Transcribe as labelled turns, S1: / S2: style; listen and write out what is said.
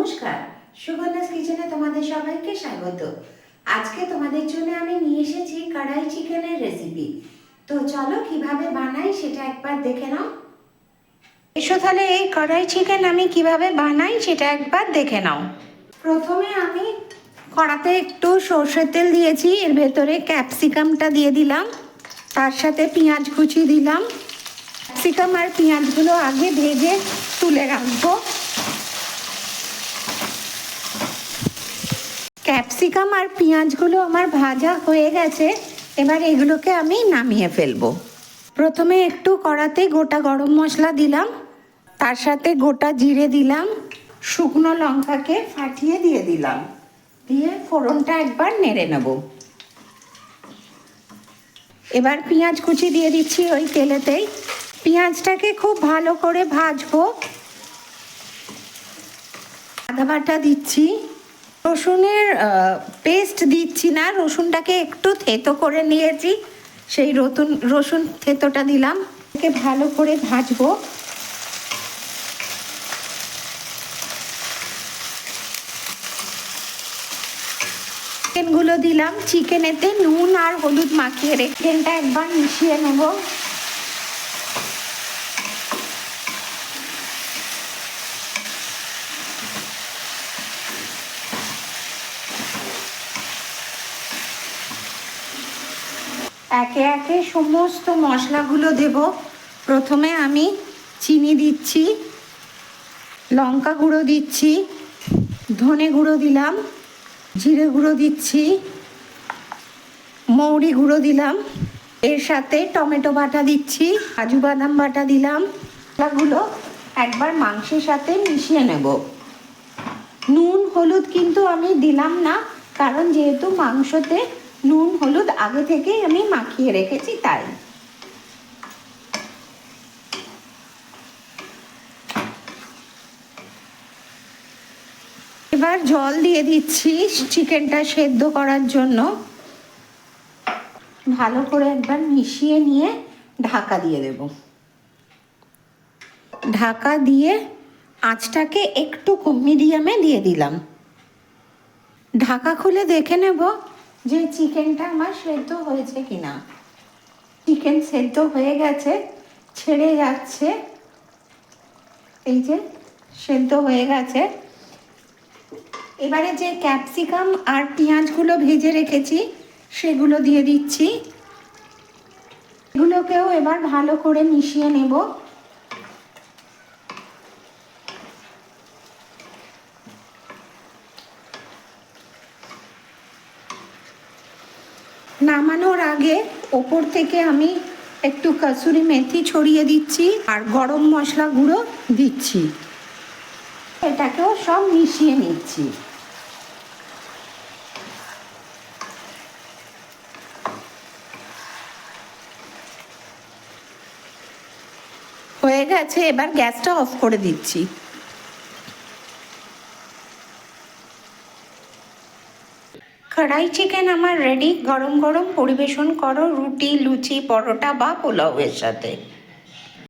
S1: নমস্কার। সুগন্ধাস কিচেনে তোমাদের সবাইকে স্বাগত। আজকে তোমাদের জন্য আমি নিয়ে এসেছি কড়াই চিকেনের রেসিপি তো চলো কীভাবে বানাই সেটা একবার দেখে নাও। এসো তাহলে এই কড়াই চিকেন আমি কীভাবে বানাই সেটা একবার দেখে নাও। প্রথমে আমি কড়াতে একটু সর্ষের তেল দিয়েছি, এর ভেতরে ক্যাপসিকামটা দিয়ে দিলাম, তার সাথে পেঁয়াজ কুচি দিলাম। ক্যাপসিকাম আর পেঁয়াজগুলো আগে ভেজে তুলে রাখব। ক্যাপসিকাম আর পেঁয়াজগুলো আমার ভাজা হয়ে গেছে, এবার এগুলোকে আমি নামিয়ে ফেলব। প্রথমে একটু কড়াতে গোটা গরম মশলা দিলাম, তার সাথে গোটা জিরে দিলাম, শুকনো লঙ্কাকে ফাটিয়ে দিয়ে দিলাম, দিয়ে ফোড়নটা একবার নেড়ে নেব। এবার পেঁয়াজ কুচি দিয়ে দিচ্ছি ওই তেলেতেই। পেঁয়াজটাকে খুব ভালো করে ভাজবো। আদা বাটা দিচ্ছি। রসুনের পেস্ট দিচ্ছি না রসুনটাকে একটু থেতো করে নিয়েছি। সেই রতুন, রসুন থেতোটা দিলাম। একে ভালো করে ভাজবো। চিকেনগুলো দিলাম। চিকেনেতে নুন আর হলুদ মাখিয়ে রেখে একবার মিশিয়ে নেব। একে একে সমস্ত মশলাগুলো দেব। প্রথমে আমি চিনি দিচ্ছি, লঙ্কা গুঁড়ো দিচ্ছি, ধনে গুঁড়ো দিলাম, জিরে গুঁড়ো দিচ্ছি, মৌরি গুঁড়ো দিলাম, এর সাথে টমেটো বাটা দিচ্ছি, কাজু বাদাম বাটা দিলাম। মশলাগুলো একবার মাংসের সাথে মিশিয়ে নেব। নুন, হলুদ কিন্তু আমি দিলাম না, কারণ যেহেতু মাংসতে নুন, হলুদ আগে থেকেই আমি মাখিয়ে রেখেছি তাই। এবার জল দিয়ে দিচ্ছি চিকেনটা সেদ্ধ করার জন্য। ভালো করে একবার মিশিয়ে নিয়ে ঢাকা দিয়ে দেব। ঢাকা দিয়ে আঁচটাকে একটু মিডিয়ামে দিয়ে দিলাম। ঢাকা খুলে দেখে নেব যে চিকেনটা আমার সেদ্ধ হয়েছে কিনা। চিকেন সেদ্ধ হয়ে গেছে, ছেড়ে যাচ্ছে। এই যে সেদ্ধ হয়ে গেছে। এবারে যে ক্যাপসিকাম আর পেঁয়াজগুলো ভেজে রেখেছি, সেগুলো দিয়ে দিচ্ছি। এগুলোকেও এবার ভালো করে মিশিয়ে নেব। নামানোর আগে ওপর থেকে আমি একটু কাসুরি মেথি ছড়িয়ে দিচ্ছি আর গরম মশলা গুঁড়ো দিচ্ছি। এটাকেও সব মিশিয়ে নিচ্ছি। হয়ে গেছে, এবার গ্যাসটা অফ করে দিচ্ছি। কড়াই চিকেন আমার রেডি গরম গরম পরিবেশন করো রুটি লুচি পরোটা বা পোলাওয়ের সাথে।